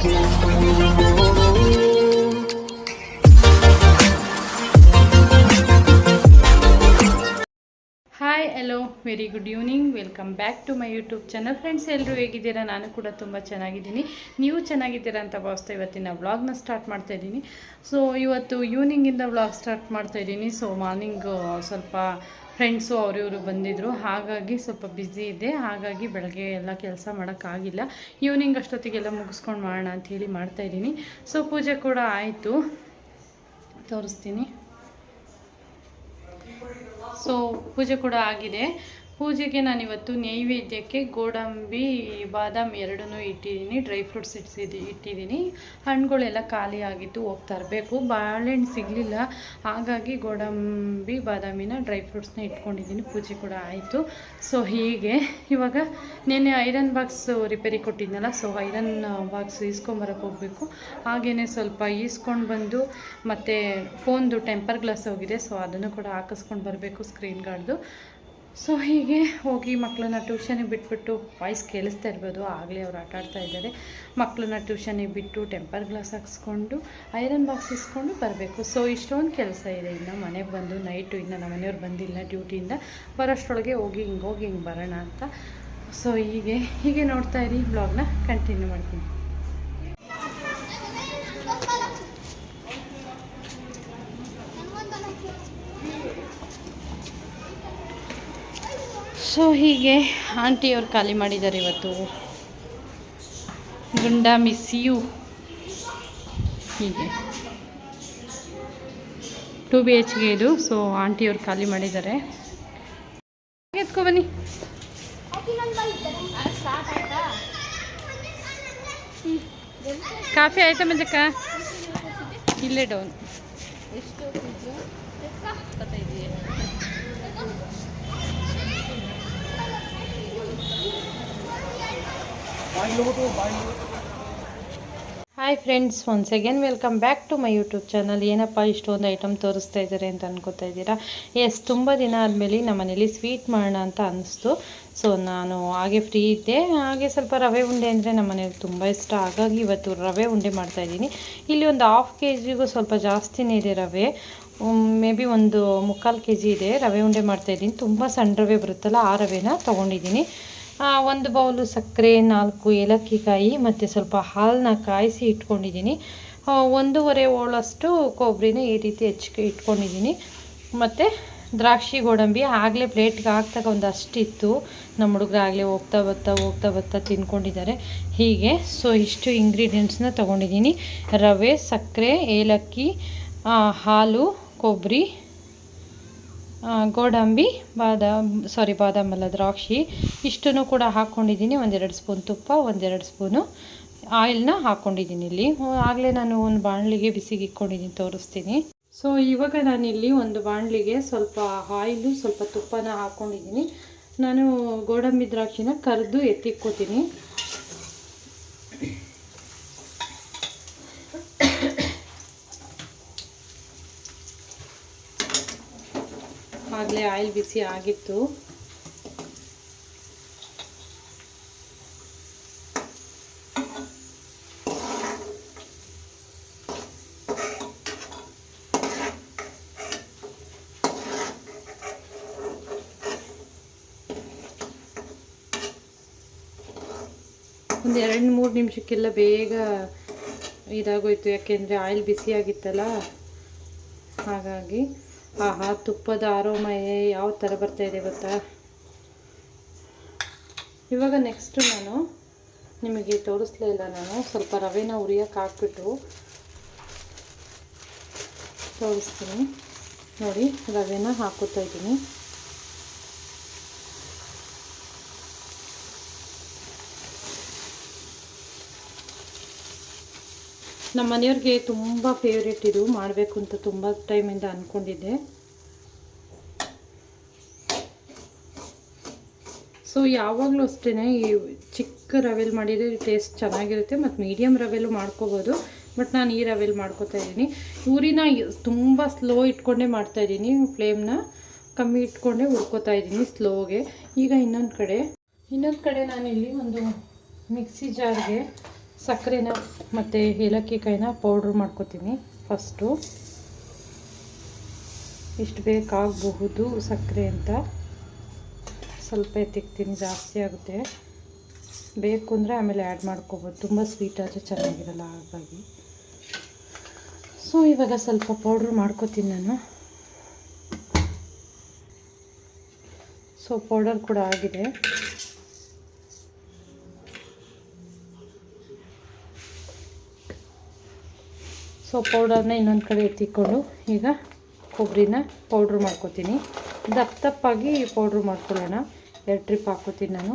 Thank you. Very good evening, welcome back to my YouTube channel. Friends ಎಲ್ಲರೂ ಹೇಗಿದ್ದೀರಾ? ನಾನು ಕೂಡ ತುಂಬ ಚೆನ್ನಾಗಿದ್ದೀನಿ. ನೀವು ಚೆನ್ನಾಗಿದ್ದೀರಾ ಅಂತ ಭಾವಿಸ್ತಾ ಇವತ್ತಿನ ವ್ಲಾಗ್ನ ಸ್ಟಾರ್ಟ್ ಮಾಡ್ತಾ ಇದ್ದೀನಿ. ಸೊ ಇವತ್ತು ಈವ್ನಿಂಗಿಂದ ವ್ಲಾಗ್ ಸ್ಟಾರ್ಟ್ ಮಾಡ್ತಾ ಇದ್ದೀನಿ. ಸೊ ಮಾರ್ನಿಂಗ್ ಸ್ವಲ್ಪ ಫ್ರೆಂಡ್ಸು ಅವರಿವರು ಬಂದಿದ್ದರು ಹಾಗಾಗಿ ಸ್ವಲ್ಪ ಬ್ಯುಸಿ ಇದೆ. ಹಾಗಾಗಿ ಬೆಳಗ್ಗೆ ಎಲ್ಲ ಕೆಲಸ ಮಾಡೋಕ್ಕಾಗಿಲ್ಲ ಈವ್ನಿಂಗ್ ಅಷ್ಟೊತ್ತಿಗೆಲ್ಲ ಮುಗಿಸ್ಕೊಂಡು ಮಾಡೋಣ ಅಂಥೇಳಿ ಮಾಡ್ತಾಯಿದ್ದೀನಿ ಸೊ ಪೂಜೆ ಕೂಡ ಆಯಿತು. ತೋರಿಸ್ತೀನಿ. ಸೊ ಪೂಜೆ ಕೂಡ ಆಗಿದೆ. ಪೂಜೆಗೆ ನಾನಿವತ್ತು ನೈವೇದ್ಯಕ್ಕೆ ಗೋಡಂಬಿ, ಬಾದಾಮಿ ಎರಡನ್ನೂ ಇಟ್ಟಿದ್ದೀನಿ, ಡ್ರೈ ಫ್ರೂಟ್ಸ್ ಇಟ್ಸಿದ್ದು ಇಟ್ಟಿದ್ದೀನಿ. ಹಣ್ಣುಗಳೆಲ್ಲ ಖಾಲಿ ಆಗಿತ್ತು ಹೋಗಿ ತರಬೇಕು ಬಾಳೆಹಣ್ಣು ಸಿಗಲಿಲ್ಲ. ಹಾಗಾಗಿ ಗೋಡಂಬಿ, ಬಾದಾಮಿನ ಡ್ರೈ ಫ್ರೂಟ್ಸ್ನ ಇಟ್ಕೊಂಡಿದ್ದೀನಿ. ಪೂಜೆ ಕೂಡ ಆಯಿತು. ಸೊ, ಹೀಗೆ. ಇವಾಗ ನೆನ್ನೆ ಐರನ್ ಬಾಕ್ಸ್ ರಿಪೇರಿ ಕೊಟ್ಟಿದ್ನಲ್ಲ, ಸೊ, ಐರನ್ ಬಾಕ್ಸ್ ಈಸ್ಕೊಂಬರಕ್ಕೆ ಹೋಗಬೇಕು. ಹಾಗೆಯೇ ಸ್ವಲ್ಪ ಈಸ್ಕೊಂಡು ಬಂದು ಮತ್ತು ಫೋನ್ದು ಟೆಂಪರ್ ಗ್ಲಾಸ್ ಹೋಗಿದೆ, ಸೊ, ಅದನ್ನು ಕೂಡ ಹಾಕಿಸ್ಕೊಂಡು ಬರಬೇಕು ಸ್ಕ್ರೀನ್ ಗಾರ್ಡ್ದು ಸೊ ಹೀಗೆ ಹೋಗಿ ಮಕ್ಕಳನ್ನ ಟ್ಯೂಷನಿಗೆ ಬಿಟ್ಬಿಟ್ಟು ವಾಯ್ಸ್ ಕೇಳಿಸ್ತಾ ಇರ್ಬೋದು. ಆಗಲೇ ಅವ್ರು ಆಟ ಆಡ್ತಾ ಇದ್ದಾರೆ. ಮಕ್ಕಳನ್ನ ಟ್ಯೂಷನಿಗೆ ಬಿಟ್ಟು ಟೆಂಪರ್ ಗ್ಲಾಸ್ ಹಾಕ್ಸ್ಕೊಂಡು ಐರನ್ ಬಾಕ್ಸ್ ಇಸ್ಕೊಂಡು ಬರಬೇಕು. ಸೊ ಇಷ್ಟೊಂದು ಕೆಲಸ ಇದೆ. ಇನ್ನು ಮನೆಗೆ ಬಂದು ನೈಟು ಇನ್ನು ನಮ್ಮ ಮನೆಯವ್ರು ಬಂದಿಲ್ಲ ಡ್ಯೂಟಿಯಿಂದ ಬರೋಷ್ಟರೊಳಗೆ ಹೋಗಿ ಹಿಂಗೆ ಹೋಗಿ ಹಿಂಗೆ ಬರೋಣ ಅಂತ. ಸೊ ಹೀಗೆ ಹೀಗೆ ನೋಡ್ತಾ ಇರಿ. ಬ್ಲಾಗ್ನ ಕಂಟಿನ್ಯೂ ಮಾಡ್ತೀನಿ. ಸೊ ಹೀಗೆ ಆಂಟಿಯವ್ರು ಖಾಲಿ ಮಾಡಿದ್ದಾರೆ ಇವತ್ತು. ಗುಂಡ ಮಿಸ್ ಯು ಹೀಗೆ. ಟು ಬಿ ಎಚ್ಗೆ ಇದು. ಸೊ ಆಂಟಿಯವ್ರು ಖಾಲಿ ಮಾಡಿದ್ದಾರೆ. ಎತ್ಕೊ ಬನ್ನಿ. ಕಾಫಿ ಆಯ್ತಾ ಮಂಜಕ್ಕ? ಇಲ್ಲೇ down. Hi friends once again welcome back to my YouTube channel ಏನಪ್ಪ ಇಷ್ಟೊಂದು ಐಟಮ್ ತೋರಿಸ್ತಾ ಇದ್ದಾರೆ ಅಂತ ಅನ್ಕೋತಾ ಇದ್ದೀರಾ? ಎಸ್ ತುಂಬ ದಿನ ಆದಮೇಲೆ ನಮ್ಮ ಮನೇಲಿ ಸ್ವೀಟ್ ಮಾಡೋಣ ಅಂತ ಅನ್ನಿಸ್ತು ಸೊ ನಾನು ಹಾಗೆ ಫ್ರೀ ಇದ್ದೆ. ಹಾಗೆ ಸ್ವಲ್ಪ ರವೆ ಉಂಡೆ ಅಂದರೆ ನಮ್ಮ ಮನೇಲಿ ತುಂಬ ಇಷ್ಟ. ಹಾಗಾಗಿ ಇವತ್ತು ರವೆ ಉಂಡೆ ಮಾಡ್ತಾಯಿದ್ದೀನಿ ಇಲ್ಲಿ ಒಂದು ಹಾಫ್ ಕೆ ಜಿಗೂ ಸ್ವಲ್ಪ ಜಾಸ್ತಿನೇ ಇದೆ ರವೆ. ಮೇ ಬಿ ಒಂದು ಮುಕ್ಕಾಲು ಕೆ ಜಿ ಇದೆ. ರವೆ ಉಂಡೆ ಮಾಡ್ತಾಯಿದ್ದೀನಿ ತುಂಬ ಸಣ್ಣ ರವೆ ಬರುತ್ತಲ್ಲ ಆ ರವೆನ ತೊಗೊಂಡಿದ್ದೀನಿ. ಒಂದು ಬೌಲು ಸಕ್ಕರೆ, ನಾಲ್ಕು ಏಲಕ್ಕಿಕಾಯಿ, ಮತ್ತು ಸ್ವಲ್ಪ ಹಾಲನ್ನ ಕಾಯಿಸಿ ಇಟ್ಕೊಂಡಿದ್ದೀನಿ. ಒಂದೂವರೆ ಓಳಷ್ಟು ಕೊಬ್ಬರಿನ ಈ ರೀತಿ ಹೆಚ್ಚಿಗೆ ಇಟ್ಕೊಂಡಿದ್ದೀನಿ. ಮತ್ತು ದ್ರಾಕ್ಷಿ ಗೋಡಂಬಿ ಆಗಲೇ ಪ್ಲೇಟ್ಗೆ ಹಾಕ್ದಾಗ ಒಂದು ಅಷ್ಟಿತ್ತು ನಮ್ಮ ಹುಡುಗರು ಆಗಲೇ ಹೋಗ್ತಾ ಬರ್ತಾ ಹೋಗ್ತಾ ಬರ್ತಾ ತಿನ್ಕೊಂಡಿದ್ದಾರೆ. ಹೀಗೆ ಸೊ, ಇಷ್ಟು ಇಂಗ್ರೀಡಿಯೆಂಟ್ಸ್ನ ತೊಗೊಂಡಿದ್ದೀನಿ. ರವೆ, ಸಕ್ಕರೆ, ಏಲಕ್ಕಿ ಹಾಲು ಕೊಬ್ಬರಿ ಗೋಡಂಬಿ, ಬಾದಾಮ್ ಸಾರಿ ಬಾದಾಮಲ್ಲ ದ್ರಾಕ್ಷಿ, ಇಷ್ಟನ್ನು ಕೂಡ ಹಾಕ್ಕೊಂಡಿದ್ದೀನಿ. ಒಂದೆರಡು ಸ್ಪೂನ್ ತುಪ್ಪ, ಒಂದೆರಡು ಸ್ಪೂನು ಆಯಿಲ್ನ ಹಾಕ್ಕೊಂಡಿದ್ದೀನಿ ಇಲ್ಲಿ. ಆಗಲೇ ನಾನು ಒಂದು ಬಾಣಲಿಗೆ ಬಿಸಿಗೆ ಇಕ್ಕೊಂಡಿದ್ದೀನಿ ತೋರಿಸ್ತೀನಿ. ಸೊ ಇವಾಗ ನಾನಿಲ್ಲಿ ಒಂದು ಬಾಣಲಿಗೆ ಸ್ವಲ್ಪ ಆಯಿಲು, ಸ್ವಲ್ಪ ತುಪ್ಪನ ಹಾಕ್ಕೊಂಡಿದ್ದೀನಿ. ನಾನು ಗೋಡಂಬಿ, ದ್ರಾಕ್ಷಿನ ಕರೆದು ಎತ್ತಿಕ್ಕೋತೀನಿ ಆಗಲೇ ಆಯಿಲ್ ಬಿಸಿ ಆಗಿತ್ತು. ಒಂದು ಎರಡು ಮೂರು ನಿಮಿಷಕ್ಕೆಲ್ಲ ಬೇಗ ಇದಾಗೋಯ್ತು ಯಾಕೆಂದರೆ ಆಯಿಲ್ ಬಿಸಿಯಾಗಿತ್ತಲ್ಲ ಹಾಗಾಗಿ. ಆಹಾ, ತುಪ್ಪದ ಆರೋಮಯ ಯಾವ ಥರ ಬರ್ತಾ ಇದೆ ಗೊತ್ತಾ? ಇವಾಗ ನೆಕ್ಸ್ಟು ನಾನು ನಿಮಗೆ ತೋರಿಸ್ಲೇ ಇಲ್ಲ ನಾನು, ಸ್ವಲ್ಪ ರವೆನ ಉರಿಯೋಕೆ ಹಾಕ್ಬಿಟ್ಟು ತೋರಿಸ್ತೀನಿ. ನೋಡಿ, ರವೆನ ಹಾಕೋತಾ ಇದ್ದೀನಿ. ನಮ್ಮ ಮನೆಯವ್ರಿಗೆ ತುಂಬ ಫೇವ್ರೇಟ್ ಇದು. ಮಾಡಬೇಕು ಅಂತ ತುಂಬ ಟೈಮಿಂದ ಅಂದ್ಕೊಂಡಿದ್ದೆ ಸೊ ಯಾವಾಗಲೂ ಅಷ್ಟೇ ಈ ಚಿಕ್ಕ ರವೆಲ್ ಮಾಡಿದರೆ ಟೇಸ್ಟ್ ಚೆನ್ನಾಗಿರುತ್ತೆ ಮತ್ತು ಮೀಡಿಯಮ್ ರವೆಲು ಮಾಡ್ಕೋಬೋದು. ಬಟ್ ನಾನು ಈ ರವೆಲ್ ಮಾಡ್ಕೋತಾ ಇದ್ದೀನಿ. ಊರಿನ ತುಂಬ ಸ್ಲೋ ಇಟ್ಕೊಂಡೇ ಮಾಡ್ತಾಯಿದ್ದೀನಿ ಫ್ಲೇಮ್ನ ಕಮ್ಮಿ ಇಟ್ಕೊಂಡೇ ಹುರ್ಕೋತಾ ಇದ್ದೀನಿ ಸ್ಲೋಗೆ ಈಗ ಇನ್ನೊಂದು ಕಡೆ. ಇನ್ನೊಂದು ಕಡೆ ನಾನಿಲ್ಲಿ ಒಂದು ಮಿಕ್ಸಿ ಜಾರ್ಗೆ ಸಕ್ಕರೆನ ಮತ್ತು ಏಲಕ್ಕಿ ಕಾಯಿನ ಪೌಡ್ರ್ ಮಾಡ್ಕೊತೀನಿ ಫಸ್ಟು ಇಷ್ಟು ಬೇಕಾಗಬಹುದು ಸಕ್ಕರೆ ಅಂತ. ಸ್ವಲ್ಪ ಎತ್ತಿಕ್ತೀನಿ, ಜಾಸ್ತಿ ಆಗುತ್ತೆ. ಬೇಕು ಅಂದರೆ ಆಮೇಲೆ ಆ್ಯಡ್ ಮಾಡ್ಕೋಬೋದು. ತುಂಬ ಸ್ವೀಟ್ ಆದರೆ ಚೆನ್ನಾಗಿರಲ್ಲ ಹಾಗಾಗಿ. ಸೊ ಇವಾಗ ಸ್ವಲ್ಪ ಪೌಡ್ರ್ ಮಾಡ್ಕೋತೀನಿ ನಾನು. ಸೊ ಪೌಡರ್ ಕೂಡ ಆಗಿದೆ. ಸೊ ಪೌಡರ್ನ ಇನ್ನೊಂದು ಕಡೆ ಎತ್ತಿಕೊಂಡು ಈಗ ಕೊಬ್ಬರಿನ ಪೌಡ್ರ್ ಮಾಡ್ಕೋತೀನಿ. ದಪ್ಪ ದಪ್ಪಾಗಿ ಪೌಡ್ರ್ ಮಾಡ್ಕೊಳ್ಳೋಣ. ಎರಡು ಟ್ರಿಪ್ ಹಾಕೋತೀನಿ ನಾನು.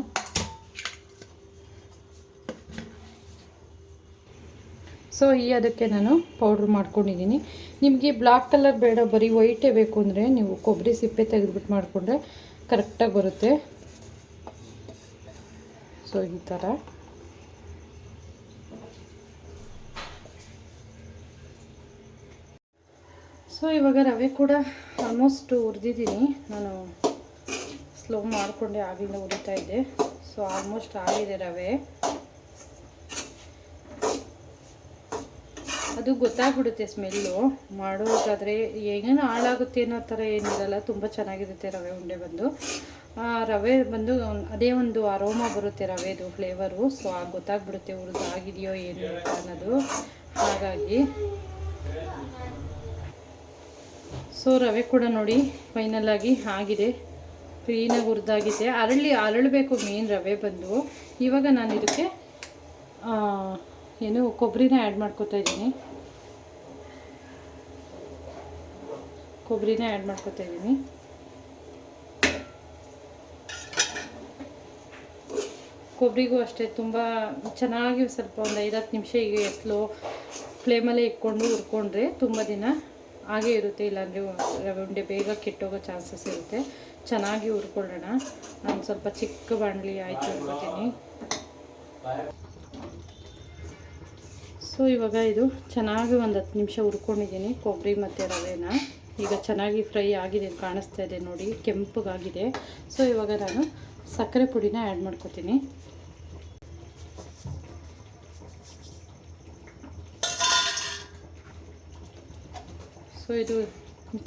ಸೊ ಈ ಅದಕ್ಕೆ ನಾನು ಪೌಡ್ರ್ ಮಾಡ್ಕೊಂಡಿದ್ದೀನಿ. ನಿಮಗೆ ಬ್ಲ್ಯಾಕ್ ಕಲರ್ ಬೇಡ, ಬರೀ ವೈಟೇ ಬೇಕು ಅಂದರೆ ನೀವು ಕೊಬ್ಬರಿ ಸಿಪ್ಪೆ ತೆಗೆದುಬಿಟ್ಟು ಮಾಡಿಕೊಂಡ್ರೆ ಕರೆಕ್ಟಾಗಿ ಬರುತ್ತೆ. ಸೊ ಈ ಥರ ಸೊ ಇವಾಗ ರವೆ ಕೂಡ ಆಲ್ಮೋಸ್ಟ್ ಹುರಿದಿದ್ದೀನಿ ನಾನು ಸ್ಲೋ ಮಾಡಿಕೊಂಡೆ, ಆಗಿಂದ ಉರಿತಾ ಇದ್ದೆ. ಸೊ ಆಲ್ಮೋಸ್ಟ್ ಆಗಿದೆ ರವೆ. ಅದು ಗೊತ್ತಾಗ್ಬಿಡುತ್ತೆ ಸ್ಮೆಲ್ಲು ಮಾಡೋದಾದರೆ ಏನೇನು ಹಾಳಾಗುತ್ತೆ ಅನ್ನೋ ಥರ ಏನಿರಲ್ಲ, ತುಂಬ ಚೆನ್ನಾಗಿರುತ್ತೆ ರವೆ ಉಂಡೆ ಬಂದು. ರವೆ ಬಂದು ಅದೇ ಒಂದು ಅರೋಮ ಬರುತ್ತೆ ರವೆದು ಫ್ಲೇವರು ಸೊ ಆಗ ಗೊತ್ತಾಗ್ಬಿಡುತ್ತೆ ಹುರಿದು ಆಗಿದೆಯೋ ಏನು ಅನ್ನೋದು. ಹಾಗಾಗಿ ಸೊ ರವೆ ಕೂಡ ನೋಡಿ ಫೈನಲ್ ಆಗಿ ಆಗಿದೆ. ಕ್ಲೀನಾಗಿ ಹುರಿದಾಗಿದೆ. ಅರಳಿ, ಅರಳಬೇಕು ಮೇನ್ ರವೆ ಬಂದು. ಇವಾಗ ನಾನು ಇದಕ್ಕೆ ಏನು ಕೊಬ್ಬರಿನ ಆ್ಯಡ್ ಮಾಡ್ಕೋತಾ ಇದ್ದೀನಿ. ಕೊಬ್ಬರಿನ ಆ್ಯಡ್ ಮಾಡ್ಕೊತಾ ಇದ್ದೀನಿ. ಕೊಬ್ಬರಿಗೂ ಅಷ್ಟೇ ತುಂಬ ಚೆನ್ನಾಗಿ ಸ್ವಲ್ಪ ಒಂದು ಐದು ಹತ್ತು ನಿಮಿಷ ಈಗ ಸ್ಲೋ ಫ್ಲೇಮಲ್ಲೇ ಇಟ್ಕೊಂಡು ಹುರ್ಕೊಂಡ್ರೆ ತುಂಬ ದಿನ ಹಾಗೇ ಇರುತ್ತೆ, ಇಲ್ಲಾಂದರೆ ರವೆ ಉಂಡೆ ಬೇಗ ಕೆಟ್ಟೋಗೋ ಚಾನ್ಸಸ್ ಇರುತ್ತೆ. ಚೆನ್ನಾಗಿ ಹುರ್ಕೊಳ್ಳೋಣ. ನಾನು ಸ್ವಲ್ಪ ಚಿಕ್ಕ ಬಾಣಲಿ ಆಯಿತು ಅನ್ಕೋತೀನಿ ಸೊ ಇವಾಗ ಇದು ಚೆನ್ನಾಗಿ ಒಂದು ಹತ್ತು ನಿಮಿಷ ಹುರ್ಕೊಂಡಿದ್ದೀನಿ, ಕೊಬ್ಬರಿ ಮತ್ತು ರವೆನ. ಈಗ ಚೆನ್ನಾಗಿ ಫ್ರೈ ಆಗಿದೆ, ಕಾಣಿಸ್ತಾ ಇದೆ ನೋಡಿ, ಕೆಂಪಗಾಗಿದೆ. ಸೊ ಇವಾಗ ನಾನು ಸಕ್ಕರೆ ಪುಡಿನ ಆ್ಯಡ್ ಮಾಡ್ಕೊತೀನಿ. ಸೊ ಇದು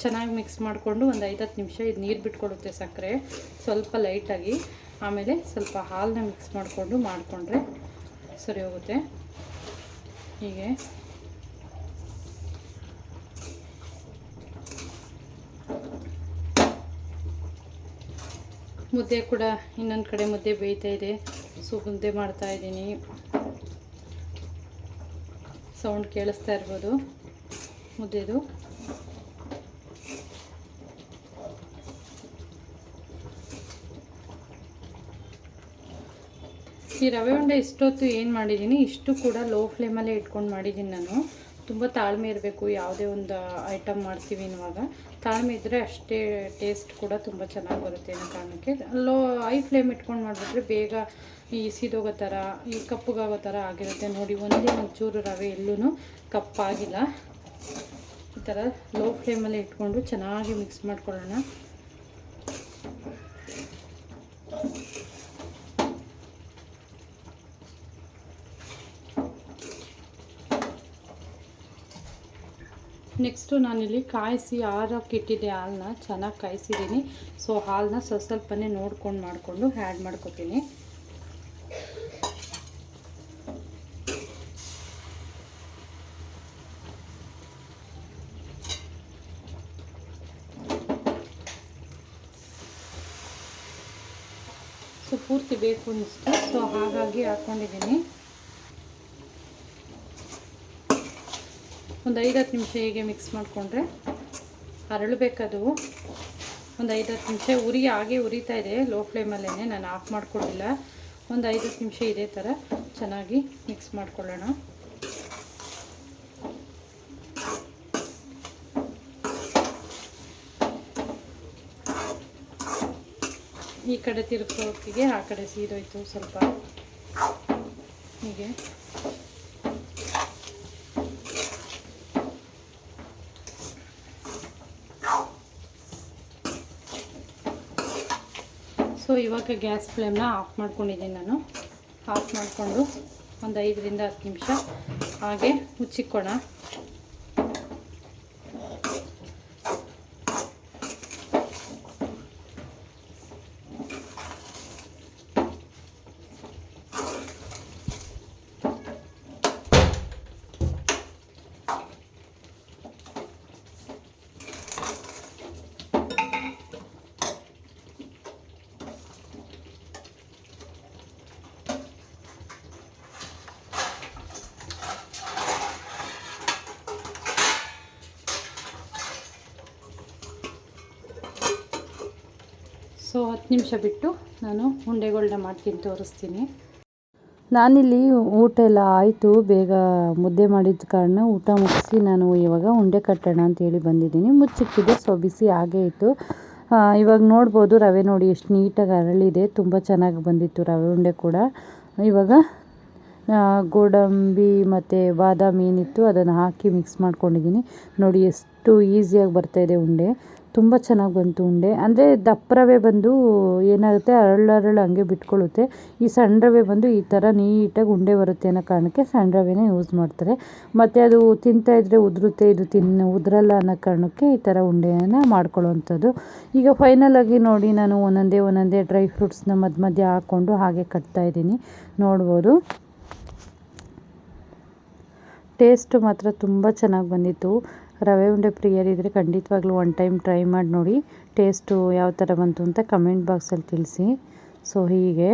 ಚೆನ್ನಾಗಿ ಮಿಕ್ಸ್ ಮಾಡಿಕೊಂಡು ಒಂದು ಐದು ಹತ್ತು ನಿಮಿಷ ಇದು ನೀರು ಬಿಟ್ಕೊಡುತ್ತೆ ಸಕ್ಕರೆ. ಸ್ವಲ್ಪ ಲೈಟಾಗಿ ಆಮೇಲೆ ಸ್ವಲ್ಪ ಹಾಲನ್ನ ಮಿಕ್ಸ್ ಮಾಡಿಕೊಂಡು ಮಾಡಿಕೊಂಡ್ರೆ ಸರಿ ಹೋಗುತ್ತೆ. ಹೀಗೆ. ಮುದ್ದೆ ಕೂಡ ಇನ್ನೊಂದು ಕಡೆ ಮುದ್ದೆ ಬೇಯ್ತಾ ಇದೆ. ಸೊ ಮುದ್ದೆ ಮಾಡ್ತಾ ಇದ್ದೀನಿ. ಸೌಂಡ್ ಕೇಳಿಸ್ತಾ ಇರ್ಬೋದು. ಮುದ್ದೆದು. ಈ ರವೆ ಉಂಡೆ ಇಷ್ಟೊತ್ತು ಏನು ಮಾಡಿದ್ದೀನಿ ಇಷ್ಟು ಕೂಡ ಲೋ ಫ್ಲೇಮಲ್ಲೇ ಇಟ್ಕೊಂಡು ಮಾಡಿದ್ದೀನಿ ನಾನು. ತುಂಬ ತಾಳ್ಮೆ ಇರಬೇಕು, ಯಾವುದೇ ಒಂದು ಐಟಮ್ ಮಾಡ್ತೀವಿ ಅನ್ನುವಾಗ ತಾಳ್ಮೆ ಇದ್ದರೆ ಅಷ್ಟೇ ಟೇಸ್ಟ್ ಕೂಡ ತುಂಬ ಚೆನ್ನಾಗಿ ಬರುತ್ತೆ ಅನ್ನೋ ಕಾರಣಕ್ಕೆ. ಲೋ ಐ ಫ್ಲೇಮ್ ಇಟ್ಕೊಂಡು ಮಾಡಿಬಿಟ್ರೆ ಬೇಗ ಈ ಸಿದೋಗೋ ಥರ ಈ ಕಪ್ಪಗಾಗೋ ಥರ ಆಗಿರುತ್ತೆ. ನೋಡಿ, ಒಂದೇ ಒಂಚೂರು ರವೆ ಎಲ್ಲೂ ಕಪ್ಪಾಗಿಲ್ಲ. ಈ ಥರ ಲೋ ಫ್ಲೇಮಲ್ಲೇ ಇಟ್ಕೊಂಡು ಚೆನ್ನಾಗಿ ಮಿಕ್ಸ್ ಮಾಡ್ಕೊಳ್ಳೋಣ. ನೆಕ್ಸ್ಟು ನಾನಿಲ್ಲಿ ಕಾಯಿಸಿ ಆರೋಕ್ಕೆ ಇಟ್ಟಿದ್ದೆ ಹಾಲನ್ನ ಚೆನ್ನಾಗಿ ಕಾಯಿಸಿದ್ದೀನಿ. ಸೊ ಹಾಲನ್ನ ಸ್ವಲ್ಪ ಸ್ವಲ್ಪನೇ ನೋಡ್ಕೊಂಡು ಮಾಡಿಕೊಂಡು ಆ್ಯಡ್ ಮಾಡ್ಕೊತೀನಿ. ಸೊ ಪೂರ್ತಿ ಬೇಕು ಅನ್ನಿಸ್ತು. ಸೊ ಹಾಗಾಗಿ ಹಾಕ್ಕೊಂಡಿದ್ದೀನಿ ಒಂದು ಐದು ನಿಮಿಷ ಹೀಗೆ ಮಿಕ್ಸ್ ಮಾಡಿಕೊಂಡ್ರೆ ಅರಳಬೇಕದು ಒಂದು ಐದು ಹತ್ತು ನಿಮಿಷ ಉರಿ ಹಾಗೆ ಉರಿತಾ ಇದೆ ಲೋ ಫ್ಲೇಮಲ್ಲೇ ನಾನು ಆಫ್ ಮಾಡ್ಕೊಂಡಿಲ್ಲ ಒಂದು ಐದು ಹತ್ತು ನಿಮಿಷ ಇದೇ ಥರ ಚೆನ್ನಾಗಿ ಮಿಕ್ಸ್ ಮಾಡ್ಕೊಳ್ಳೋಣ. ಈ ಕಡೆ ತಿರುಗಿಸೋಕ್ಕಿಗೆ ಆ ಕಡೆ ಸೀದೋಯ್ತು ಸ್ವಲ್ಪ. ಹೀಗೆ ಸೊ ಇವಾಗ ಗ್ಯಾಸ್ ಫ್ಲೇಮ್ನ ಆಫ್ ಮಾಡ್ಕೊಂಡಿದ್ದೀನಿ ನಾನು. ಆಫ್ ಮಾಡಿಕೊಂಡು ಒಂದು ಐದರಿಂದ ಹತ್ತು ನಿಮಿಷ. ಹಾಗೆ ಮುಚ್ಚಿಕ್ಕೋಣ ಸೊ ಹತ್ತು ನಿಮಿಷ ಬಿಟ್ಟು ನಾನು ಉಂಡೆಗಳನ್ನ ಮಾಡ್ತೀನಿ, ತೋರಿಸ್ತೀನಿ. ನಾನಿಲ್ಲಿ ಊಟ ಎಲ್ಲ ಆಯಿತು, ಬೇಗ ಮುದ್ದೆ ಮಾಡಿದ ಕಾರಣ ಊಟ ಮುಗಿಸಿ ನಾನು ಇವಾಗ ಉಂಡೆ ಕಟ್ಟೋಣ ಅಂತೇಳಿ ಬಂದಿದ್ದೀನಿ. ಮುಚ್ಚಿಕ್ಕಿದೆ ಸೊ ಬಿಸಿ ಆಗೇ ಇತ್ತು. ಇವಾಗ ನೋಡ್ಬೋದು, ರವೆ ನೋಡಿ ಎಷ್ಟು ನೀಟಾಗಿ ಅರಳಿದೆ. ತುಂಬ ಚೆನ್ನಾಗಿ ಬಂದಿತ್ತು ರವೆ ಉಂಡೆ ಕೂಡ. ಇವಾಗ ಗೋಡಂಬಿ ಮತ್ತು ಬಾದಾಮಿ ಏನಿತ್ತು ಅದನ್ನು ಹಾಕಿ ಮಿಕ್ಸ್ ಮಾಡ್ಕೊಂಡಿದ್ದೀನಿ. ನೋಡಿ ಎಷ್ಟು ಈಸಿಯಾಗಿ ಬರ್ತಾಯಿದೆ ಉಂಡೆ. ತುಂಬ ಚೆನ್ನಾಗಿ ಬಂತು ಉಂಡೆ. ಅಂದರೆ ದಪ್ಪ ರವೆ ಬಂದು ಏನಾಗುತ್ತೆ ಅರಳು ಅರಳು ಹಂಗೆ ಬಿಟ್ಕೊಳ್ಳುತ್ತೆ. ಈ ಸಣ್ಣ ರವೆ ಬಂದು ಈ ಥರ ನೀಟಾಗಿ ಉಂಡೆ ಬರುತ್ತೆ ಅನ್ನೋ ಕಾರಣಕ್ಕೆ ಸಣ್ಣ ರವೆನೇ ಯೂಸ್ ಮಾಡ್ತಾರೆ. ಮತ್ತು ಅದು ತಿಂತಾ ಇದ್ದರೆ ಉದುರುತ್ತೆ, ಇದು ತಿನ್ನ ಉದುರಲ್ಲ ಅನ್ನೋ ಕಾರಣಕ್ಕೆ ಈ ಥರ ಉಂಡೆಯನ್ನು ಮಾಡ್ಕೊಳ್ಳೋವಂಥದ್ದು. ಈಗ ಫೈನಲ್ ಆಗಿ ನೋಡಿ ನಾನು ಒಂದೊಂದೇ ಒಂದೊಂದೇ ಡ್ರೈ ಫ್ರೂಟ್ಸ್ನ ಮಧ್ಯ ಮಧ್ಯ ಹಾಕ್ಕೊಂಡು ಹಾಗೆ ಕಟ್ತಾ ಇದ್ದೀನಿ. ನೋಡ್ಬೋದು. ಟೇಸ್ಟ್ ಮಾತ್ರ ತುಂಬ ಚೆನ್ನಾಗಿ ಬಂದಿತ್ತು. ರವೆ ಉಂಡೆ ಪ್ರಿಯರಿದ್ದರೆ ಖಂಡಿತವಾಗ್ಲೂ ಒನ್ ಟೈಮ್ ಟ್ರೈ ಮಾಡಿ ನೋಡಿ ಟೇಸ್ಟು ಯಾವ ಥರ ಬಂತು ಅಂತ ಕಮೆಂಟ್ ಬಾಕ್ಸಲ್ಲಿ ತಿಳಿಸಿ. ಸೊ ಹೀಗೆ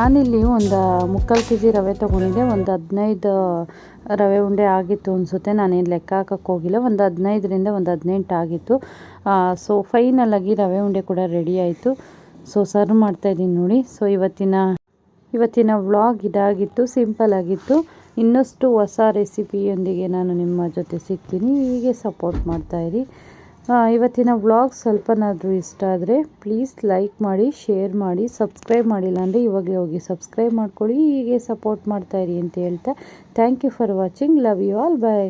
ನಾನಿಲ್ಲಿ ಒಂದು ಮುಕ್ಕಾಲು ಕೆ ಜಿ ರವೆ ತೊಗೊಂಡಿದ್ದೆ, ಒಂದು ಹದಿನೈದು ರವೆ ಉಂಡೆ ಆಗಿತ್ತು ಅನಿಸುತ್ತೆ. ನಾನೇನು ಲೆಕ್ಕ ಹಾಕಕ್ಕೆ ಹೋಗಿಲ್ಲ. ಒಂದು ಹದಿನೈದರಿಂದ ಒಂದು ಹದಿನೆಂಟು ಆಗಿತ್ತು. ಸೊ ಫೈನಲಾಗಿ ರವೆ ಉಂಡೆ ಕೂಡ ರೆಡಿ ಆಯಿತು. ಸೊ ಸರ್ವ್ ಮಾಡ್ತಾಯಿದ್ದೀನಿ ನೋಡಿ. ಸೊ ಇವತ್ತಿನ ಇವತ್ತಿನ ವ್ಲಾಗ್ ಇದಾಗಿತ್ತು ಸಿಂಪಲ್ ಆಗಿತ್ತು. ಇನ್ನಷ್ಟು ಹೊಸ ರೆಸಿಪಿಯೊಂದಿಗೆ ನಾನು ನಿಮ್ಮ ಜೊತೆ ಸಿಗ್ತೀನಿ. ಹೀಗೆ ಸಪೋರ್ಟ್ ಮಾಡ್ತಾಯಿರಿ ಇವತ್ತಿನ ವ್ಲಾಗ್ ಸ್ವಲ್ಪನಾದರೂ ಇಷ್ಟ ಆದರೆ ಪ್ಲೀಸ್ ಲೈಕ್ ಮಾಡಿ ಶೇರ್ ಮಾಡಿ ಸಬ್ಸ್ಕ್ರೈಬ್ ಮಾಡಿಲ್ಲ ಅಂದರೆ ಇವಾಗಲೇ ಹೋಗಿ ಸಬ್ಸ್ಕ್ರೈಬ್ ಮಾಡ್ಕೊಳ್ಳಿ, ಹೀಗೆ ಸಪೋರ್ಟ್ ಮಾಡ್ತಾಯಿರಿ ಅಂತ ಹೇಳ್ತಾ thank you for watching love you all bye